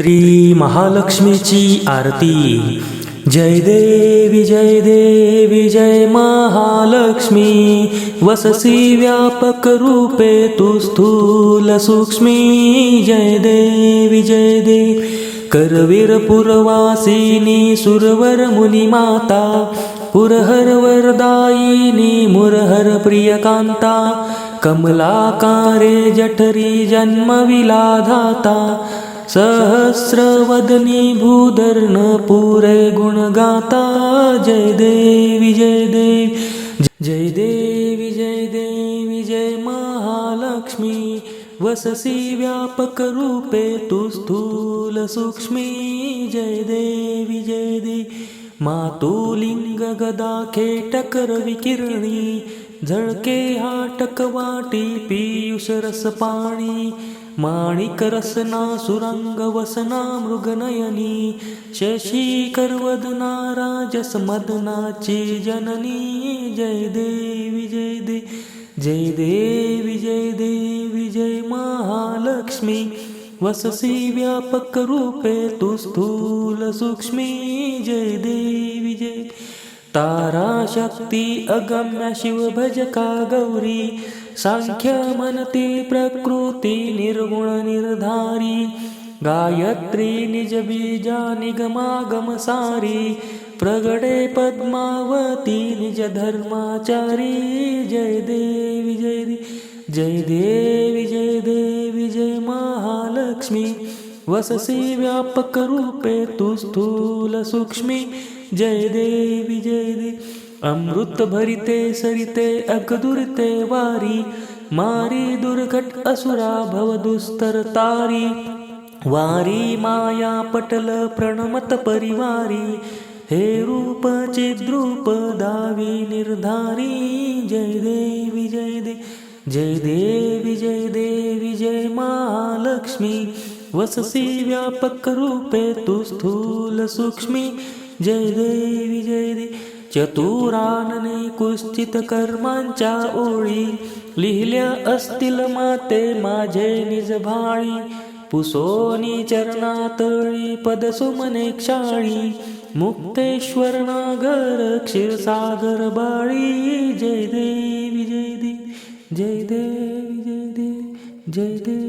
श्री महालक्ष्मीची आरती. जय देवी जय देवी जय महालक्ष्मी. वससी व्यापक रूपे तू स्थूल सूक्ष्मी. जय देवी जय देवी करवीर पुरवासिनी सुरवर मुनी माता. पुरहर वरदायिनी मुरहर प्रियकांता. कमलाकारे जठरी जन्मविलाधाता. सहस्रवदनी भूधर्ण पुरे गुणगाता। जय देवी जय देवी जय देवी जय देवी जय महालक्ष्मी। वससी व्यापक रूपे तू स्थूल सूक्ष्मी। जय देवी जय देवी मातुलिंग गदा खेटकर विकिरणी झळके हाटक वाटी माणिकरसना रस माणिक रसना सुरंग वसना मृगनयनी शशी करवदना राजस मदनाची जननी। जय देवी जय दे जय देवी जय देवी जय महालक्ष्मी। वससी व्यापक रूपे तू स्थूल सूक्ष्मी। जय देवी जय तारा शक्ति अगम्य शिवभजका गौरी साङ्ख्यमनति प्रकृति निर्गुणनिर्धारी गायत्री निजबीजा निगमागमसारी प्रगडे पद्मावती निजधर्माचारी जय देवि जय जयदेवि जय देवि जय महालक्ष्मी। वससि व्यापकरूपे तु स्थूलसूक्ष्मी जय देवी जय दे। अमृत भरिते सरिते अकदुरते वारी। मारी दुर्घट असुरा भव दुस्तर तारी। वारी माया पटल प्रणमत परिवारी। हे रूप चिद्रूप दावी निर्धारी। जय देवी जय दे। जय देवी जय देवी जय महालक्ष्मी। वससी व्यापक रूपे तू स्थूल सूक्ष्मी। जय देवी जय दे. चतुरानने कुस्थित कर्मांच्या ओळी. लिहिल्या असतील माते माझे निज भाळी. पुसोनी चरणातळी पदसुमने क्षाळी. मुक्तेश्वर नागर क्षीरसागर बाळी. जय देवी जय देवी जय देवी जय देवी जय देवी